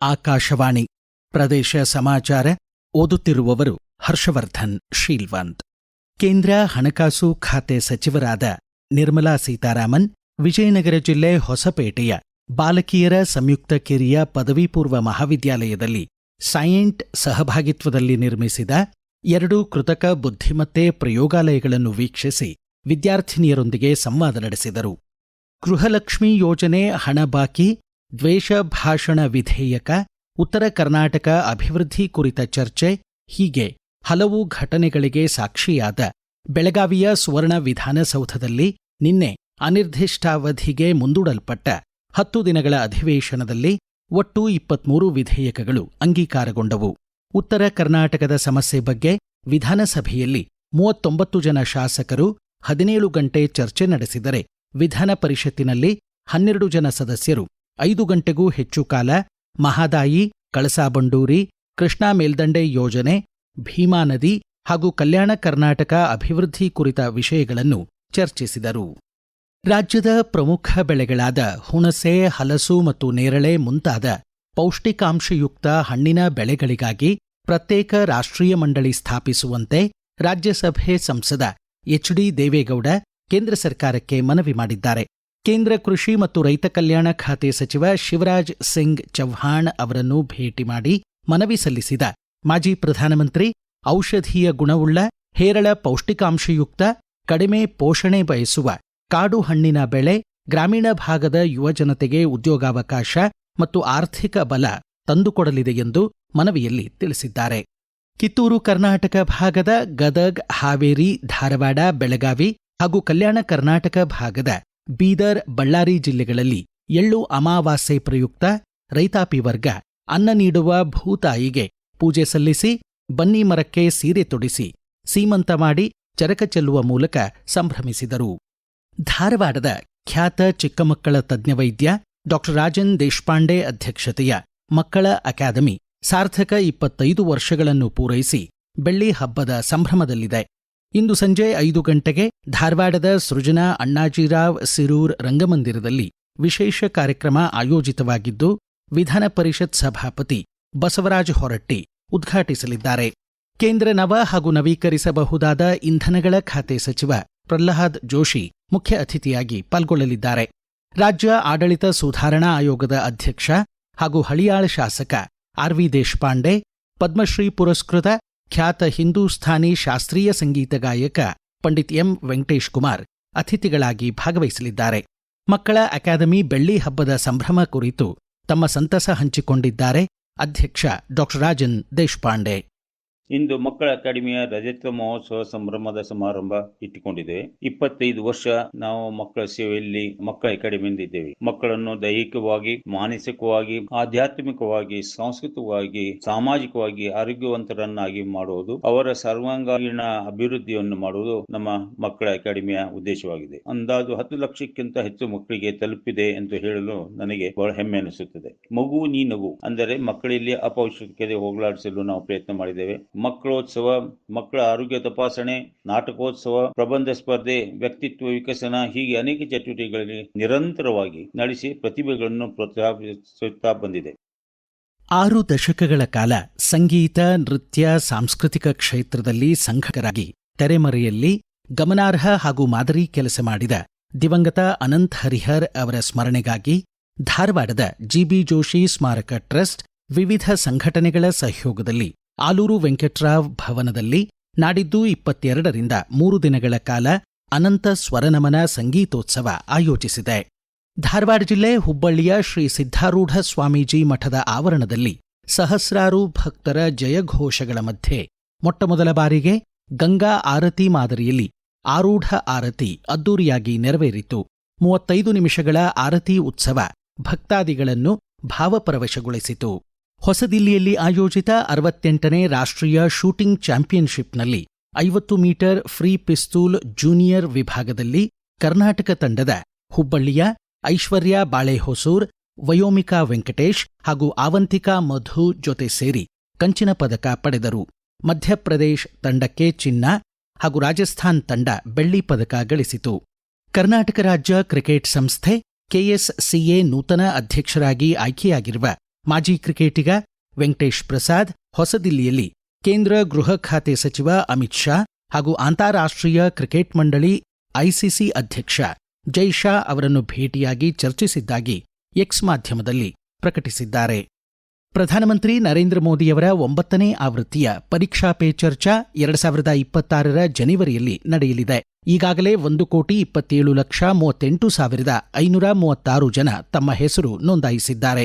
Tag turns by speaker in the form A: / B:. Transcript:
A: ಆಕಾಶವಾಣಿ ಪ್ರದೇಶ ಸಮಾಚಾರ ಓದುತ್ತಿರುವವರು ಹರ್ಷವರ್ಧನ್, ಶೀಲ್ವಂತ್. ಕೇಂದ್ರ ಹಣಕಾಸು ಖಾತೆ ಸಚಿವರಾದ ನಿರ್ಮಲಾ ಸೀತಾರಾಮನ್, ವಿಜಯನಗರ ಜಿಲ್ಲೆ ಹೊಸಪೇಟೆಯ ಬಾಲಕಿಯರ ಸಂಯುಕ್ತ ಕಿರಿಯ ಪದವಿಪೂರ್ವ ಮಹಾವಿದ್ಯಾಲಯದಲ್ಲಿ ಸೈಂಟ್ ಸಹಭಾಗಿತ್ವದಲ್ಲಿ ನಿರ್ಮಿಸಿದ ಎರಡು ಕೃತಕ ಬುದ್ಧಿಮತ್ತೆ ಪ್ರಯೋಗಾಲಯಗಳನ್ನು ವೀಕ್ಷಿಸಿ ವಿದ್ಯಾರ್ಥಿನಿಯರೊಂದಿಗೆ ಸಂವಾದ ನಡೆಸಿದರು. ಗೃಹಲಕ್ಷ್ಮಿ ಯೋಜನೆ ಹಣ ಬಾಕಿ, ದ್ವೇಷ ಭಾಷಣ ವಿಧೇಯಕ, ಉತ್ತರ ಕರ್ನಾಟಕ ಅಭಿವೃದ್ಧಿ ಕುರಿತ ಚರ್ಚೆ, ಹೀಗೆ ಹಲವು ಘಟನೆಗಳಿಗೆ ಸಾಕ್ಷಿಯಾದ ಬೆಳಗಾವಿಯ ಸುವರ್ಣ ವಿಧಾನಸೌಧದಲ್ಲಿ ನಿನ್ನೆ ಅನಿರ್ದಿಷ್ಟಾವಧಿಗೆ ಮುಂದೂಡಲ್ಪಟ್ಟ ಹತ್ತು ದಿನಗಳ ಅಧಿವೇಶನದಲ್ಲಿ ಒಟ್ಟು ಇಪ್ಪತ್ಮೂರು ವಿಧೇಯಕಗಳು ಅಂಗೀಕಾರಗೊಂಡವು. ಉತ್ತರ ಕರ್ನಾಟಕದ ಸಮಸ್ಯೆ ಬಗ್ಗೆ ವಿಧಾನಸಭೆಯಲ್ಲಿ ಮೂವತ್ತೊಂಬತ್ತು ಜನ ಶಾಸಕರು ಹದಿನೇಳು ಗಂಟೆ ಚರ್ಚೆ ನಡೆಸಿದರೆ ವಿಧಾನ ಪರಿಷತ್ತಿನಲ್ಲಿ ಹನ್ನೆರಡು ಜನ ಸದಸ್ಯರು, ಐದು ಗಂಟೆಗೂ ಹೆಚ್ಚು ಕಾಲ ಮಹಾದಾಯಿ, ಕಳಸಾಬಂಡೂರಿ, ಕೃಷ್ಣಾ ಮೇಲ್ದಂಡೆ ಯೋಜನೆ, ಭೀಮಾ ನದಿ ಹಾಗೂ ಕಲ್ಯಾಣ ಕರ್ನಾಟಕ ಅಭಿವೃದ್ಧಿ ಕುರಿತ ವಿಷಯಗಳನ್ನು ಚರ್ಚಿಸಿದರು. ರಾಜ್ಯದ ಪ್ರಮುಖ ಬೆಳೆಗಳಾದ ಹುಣಸೆ, ಹಲಸು ಮತ್ತು ನೇರಳೆ ಮುಂತಾದ ಪೌಷ್ಟಿಕಾಂಶಯುಕ್ತ ಹಣ್ಣಿನ ಬೆಳೆಗಳಿಗಾಗಿ ಪ್ರತ್ಯೇಕ ರಾಷ್ಟ್ರೀಯ ಮಂಡಳಿ ಸ್ಥಾಪಿಸುವಂತೆ ರಾಜ್ಯಸಭೆ ಸಂಸದ ಎಚ್ ಡಿ ದೇವೇಗೌಡ ಕೇಂದ್ರ ಸರ್ಕಾರಕ್ಕೆ ಮನವಿ ಮಾಡಿದ್ದಾರೆ. ಕೇಂದ್ರ ಕೃಷಿ ಮತ್ತು ರೈತ ಕಲ್ಯಾಣ ಖಾತೆ ಸಚಿವ ಶಿವರಾಜ್ ಸಿಂಗ್ ಚೌಹಾಣ್ ಅವರನ್ನು ಭೇಟಿ ಮಾಡಿ ಮನವಿ ಸಲ್ಲಿಸಿದ ಮಾಜಿ ಪ್ರಧಾನಮಂತ್ರಿ, ಔಷಧೀಯ ಗುಣವುಳ್ಳ, ಹೇರಳ ಪೌಷ್ಟಿಕಾಂಶಯುಕ್ತ, ಕಡಿಮೆ ಪೋಷಣೆ ಬಯಸುವ, ಕಾಡು ಹಣ್ಣಿನ ಬೆಳೆ, ಗ್ರಾಮೀಣ ಭಾಗದ ಯುವಜನತೆಗೆ ಉದ್ಯೋಗಾವಕಾಶ ಮತ್ತು ಆರ್ಥಿಕ ಬಲ ತಂದುಕೊಡಲಿದೆ ಎಂದು ಮನವಿಯಲ್ಲಿ ತಿಳಿಸಿದ್ದಾರೆ. ಕಿತ್ತೂರು, ಕರ್ನಾಟಕ ಭಾಗದ ಗದಗ್, ಹಾವೇರಿ, ಧಾರವಾಡ, ಬೆಳಗಾವಿ ಹಾಗೂ ಕಲ್ಯಾಣ ಕರ್ನಾಟಕ ಭಾಗದ ಬೀದರ್, ಬಳ್ಳಾರಿ ಜಿಲ್ಲೆಗಳಲ್ಲಿ ಎಳ್ಳು ಅಮಾವಾಸ್ಯೆ ಪ್ರಯುಕ್ತ ರೈತಾಪಿ ವರ್ಗ ಅನ್ನ ನೀಡುವ ಭೂತಾಯಿಗೆ ಪೂಜೆ ಸಲ್ಲಿಸಿ, ಬನ್ನಿ ಮರಕ್ಕೆ ಸೀರೆ ತೊಡಿಸಿ, ಸೀಮಂತ ಮಾಡಿ ಚರಕ ಚೆಲ್ಲುವ ಮೂಲಕ ಸಂಭ್ರಮಿಸಿದರು. ಧಾರವಾಡದ ಖ್ಯಾತ ಚಿಕ್ಕಮಕ್ಕಳ ತಜ್ಞ ವೈದ್ಯ ಡಾ ರಾಜನ್ ದೇಶಪಾಂಡೆ ಅಧ್ಯಕ್ಷತೆಯ ಮಕ್ಕಳ ಅಕಾಡೆಮಿ ಸಾರ್ಥಕ ಇಪ್ಪತ್ತೈದು ವರ್ಷಗಳನ್ನು ಪೂರೈಸಿ ಬೆಳ್ಳಿ ಹಬ್ಬದ ಸಂಭ್ರಮದಲ್ಲಿದೆ. ಇಂದು ಸಂಜೆ ಐದು ಗಂಟೆಗೆ ಧಾರವಾಡದ ಸೃಜನಾ ಅಣ್ಣಾಜಿರಾವ್ ಸಿರೂರ್ ರಂಗಮಂದಿರದಲ್ಲಿ ವಿಶೇಷ ಕಾರ್ಯಕ್ರಮ ಆಯೋಜಿತವಾಗಿದ್ದು, ವಿಧಾನ ಪರಿಷತ್ ಸಭಾಪತಿ ಬಸವರಾಜ ಹೊರಟ್ಟಿ ಉದ್ಘಾಟಿಸಲಿದ್ದಾರೆ. ಕೇಂದ್ರ ನವ ಹಾಗೂ ನವೀಕರಿಸಬಹುದಾದ ಇಂಧನಗಳ ಖಾತೆ ಸಚಿವ ಪ್ರಹ್ಲಾದ್ ಜೋಶಿ ಮುಖ್ಯ ಅತಿಥಿಯಾಗಿ ಪಾಲ್ಗೊಳ್ಳಲಿದ್ದಾರೆ. ರಾಜ್ಯ ಆಡಳಿತ ಸುಧಾರಣಾ ಆಯೋಗದ ಅಧ್ಯಕ್ಷ ಹಾಗೂ ಹಳಿಯಾಳ ಶಾಸಕ ಆರ್ವಿ ದೇಶಪಾಂಡೆ, ಪದ್ಮಶ್ರೀ ಪುರಸ್ಕೃತ ಖ್ಯಾತ ಹಿಂದೂಸ್ಥಾನಿ ಶಾಸ್ತ್ರೀಯ ಸಂಗೀತ ಗಾಯಕ ಪಂಡಿತ್ ಎಂ ವೆಂಕಟೇಶ್ ಕುಮಾರ್ ಅತಿಥಿಗಳಾಗಿ ಭಾಗವಹಿಸಲಿದ್ದಾರೆ. ಮಕ್ಕಳ ಅಕಾಡೆಮಿ ಬೆಳ್ಳಿ ಹಬ್ಬದ ಸಂಭ್ರಮ ಕುರಿತು ತಮ್ಮ ಸಂತಸ ಹಂಚಿಕೊಂಡಿದ್ದಾರೆ ಅಧ್ಯಕ್ಷ ಡಾ ರಾಜನ್ ದೇಶಪಾಂಡೆ.
B: ಇಂದು ಮಕ್ಕಳ ಅಕಾಡೆಮಿಯ ರಜತ ಮಹೋತ್ಸವ ಸಂಭ್ರಮದ ಸಮಾರಂಭ ಇಟ್ಟುಕೊಂಡಿದೆ ಇಪ್ಪತ್ತೈದು ವರ್ಷ ನಾವು ಮಕ್ಕಳ ಸೇವೆಯಲ್ಲಿ ಮಕ್ಕಳ ಅಕಾಡೆಮಿಯಿಂದ ಇದ್ದೇವೆ. ಮಕ್ಕಳನ್ನು ದೈಹಿಕವಾಗಿ, ಮಾನಸಿಕವಾಗಿ, ಆಧ್ಯಾತ್ಮಿಕವಾಗಿ, ಸಾಂಸ್ಕೃತಿಕವಾಗಿ, ಸಾಮಾಜಿಕವಾಗಿ ಆರೋಗ್ಯವಂತರನ್ನಾಗಿ ಮಾಡುವುದು, ಅವರ ಸರ್ವಾಂಗೀಣ ಅಭಿವೃದ್ಧಿಯನ್ನು ಮಾಡುವುದು ನಮ್ಮ ಮಕ್ಕಳ ಅಕಾಡೆಮಿಯ ಉದ್ದೇಶವಾಗಿದೆ. ಅಂದಾಜು ಹತ್ತು ಲಕ್ಷಕ್ಕಿಂತ ಹೆಚ್ಚು ಮಕ್ಕಳಿಗೆ ತಲುಪಿದೆ ಎಂದು ಹೇಳಲು ನನಗೆ ಬಹಳ ಹೆಮ್ಮೆ ಅನಿಸುತ್ತದೆ. ಮಗು ನೀ ನಗು, ಅಂದರೆ ಮಕ್ಕಳಲ್ಲಿ ಅಪೌಷ್ಟಿಕತೆ ಹೋಗಲಾಡಿಸಲು ನಾವು ಪ್ರಯತ್ನ ಮಾಡಿದ್ದೇವೆ. ಮಕ್ಕಳೋತ್ಸವ, ಮಕ್ಕಳ ಆರೋಗ್ಯ ತಪಾಸಣೆ, ನಾಟಕೋತ್ಸವ, ಪ್ರಬಂಧ ಸ್ಪರ್ಧೆ, ವ್ಯಕ್ತಿತ್ವ ವಿಕಸನ ಹೀಗೆ ಅನೇಕ ಚಟುವಟಿಕೆಗಳಲ್ಲಿ ನಿರಂತರವಾಗಿ ನಡೆಸಿ ಪ್ರತಿಭೆಗಳನ್ನು ಪ್ರೋತ್ಸಾಹಿಸುತ್ತಾ ಬಂದಿದೆ.
A: ಆರು ದಶಕಗಳ ಕಾಲ ಸಂಗೀತ, ನೃತ್ಯ, ಸಾಂಸ್ಕೃತಿಕ ಕ್ಷೇತ್ರದಲ್ಲಿ ಸಂಘಕರಾಗಿ ತೆರೆಮರೆಯಲ್ಲಿ ಗಮನಾರ್ಹ ಹಾಗೂ ಮಾದರಿ ಕೆಲಸ ಮಾಡಿದ ದಿವಂಗತ ಅನಂತ್ ಹರಿಹರ್ ಅವರ ಸ್ಮರಣೆಗಾಗಿ ಧಾರವಾಡದ ಜಿಬಿ ಜೋಶಿ ಸ್ಮಾರಕ ಟ್ರಸ್ಟ್ ವಿವಿಧ ಸಂಘಟನೆಗಳ ಸಹಯೋಗದಲ್ಲಿ ಆಲೂರು ವೆಂಕಟರಾವ್ ಭವನದಲ್ಲಿ ನಾಡಿದ್ದು ಇಪ್ಪತ್ತೆರಡರಿಂದ ಮೂರು ದಿನಗಳ ಕಾಲ ಅನಂತ ಸ್ವರನಮನ ಸಂಗೀತೋತ್ಸವ ಆಯೋಜಿಸಿದೆ. ಧಾರವಾಡ ಜಿಲ್ಲೆ ಹುಬ್ಬಳ್ಳಿಯ ಶ್ರೀ ಸಿದ್ಧಾರೂಢ ಸ್ವಾಮೀಜಿ ಮಠದ ಆವರಣದಲ್ಲಿ ಸಹಸ್ರಾರು ಭಕ್ತರ ಜಯಘೋಷಗಳ ಮಧ್ಯೆ ಮೊಟ್ಟಮೊದಲ ಬಾರಿಗೆ ಗಂಗಾ ಆರತಿ ಮಾದರಿಯಲ್ಲಿ ಆರೂಢ ಆರತಿ ಅದ್ದೂರಿಯಾಗಿ ನೆರವೇರಿತು. ಮೂವತ್ತೈದು ನಿಮಿಷಗಳ ಆರತಿ ಉತ್ಸವ ಭಕ್ತಾದಿಗಳನ್ನು ಭಾವಪರವಶಗೊಳಿಸಿತು. ಹೊಸದಿಲ್ಲಿಯಲ್ಲಿ ಆಯೋಜಿತ ಅರವತ್ತೆಂಟನೇ ರಾಷ್ಟ್ರೀಯ ಶೂಟಿಂಗ್ ಚಾಂಪಿಯನ್ಶಿಪ್ನಲ್ಲಿ ಐವತ್ತು ಮೀಟರ್ ಫ್ರೀ ಪಿಸ್ತೂಲ್ ಜೂನಿಯರ್ ವಿಭಾಗದಲ್ಲಿ ಕರ್ನಾಟಕ ತಂಡದ ಹುಬ್ಬಳ್ಳಿಯ ಐಶ್ವರ್ಯ ಬಾಳೆಹೊಸೂರ್, ವಯೋಮಿಕಾ ವೆಂಕಟೇಶ್ ಹಾಗೂ ಆವಂತಿಕಾ ಮಧು ಜೊತೆ ಸೇರಿ ಕಂಚಿನ ಪದಕ ಪಡೆದರು. ಮಧ್ಯಪ್ರದೇಶ್ ತಂಡಕ್ಕೆ ಚಿನ್ನ ಹಾಗೂ ರಾಜಸ್ಥಾನ್ ತಂಡ ಬೆಳ್ಳಿ ಪದಕ ಗಳಿಸಿತು. ಕರ್ನಾಟಕ ರಾಜ್ಯ ಕ್ರಿಕೆಟ್ ಸಂಸ್ಥೆ ಕೆಎಸ್ಸಿಎ ನೂತನ ಅಧ್ಯಕ್ಷರಾಗಿ ಆಯ್ಕೆಯಾಗಿರುವ ಮಾಜಿ ಕ್ರಿಕೆಟಿಗ ವೆಂಕಟೇಶ್ ಪ್ರಸಾದ್ ಹೊಸದಿಲ್ಲಿಯಲ್ಲಿ ಕೇಂದ್ರ ಗೃಹ ಖಾತೆ ಸಚಿವ ಅಮಿತ್ ಶಾ ಹಾಗೂ ಅಂತಾರಾಷ್ಟ್ರೀಯ ಕ್ರಿಕೆಟ್ ಮಂಡಳಿ ಐಸಿಸಿ ಅಧ್ಯಕ್ಷ ಜೈ ಶಾ ಅವರನ್ನು ಭೇಟಿಯಾಗಿ ಚರ್ಚಿಸಿದ್ದಾಗಿ ಎಕ್ಸ್ ಮಾಧ್ಯಮದಲ್ಲಿ ಪ್ರಕಟಿಸಿದ್ದಾರೆ. ಪ್ರಧಾನಮಂತ್ರಿ ನರೇಂದ್ರ ಮೋದಿಯವರ ಒಂಬತ್ತನೇ ಆವೃತ್ತಿಯ ಪರೀಕ್ಷಾ ಪೇ ಚರ್ಚಾ ಎರಡು ಸಾವಿರದ ಇಪ್ಪತ್ತಾರರ ಜನವರಿಯಲ್ಲಿ ನಡೆಯಲಿದೆ. ಈಗಾಗಲೇ ಒಂದು ಕೋಟಿ ಇಪ್ಪತ್ತೇಳು ಲಕ್ಷ ಮೂವತ್ತೆಂಟು ಸಾವಿರದ ಐನೂರ ಮೂವತ್ತಾರು ಜನ ತಮ್ಮ ಹೆಸರು ನೋಂದಾಯಿಸಿದ್ದಾರೆ.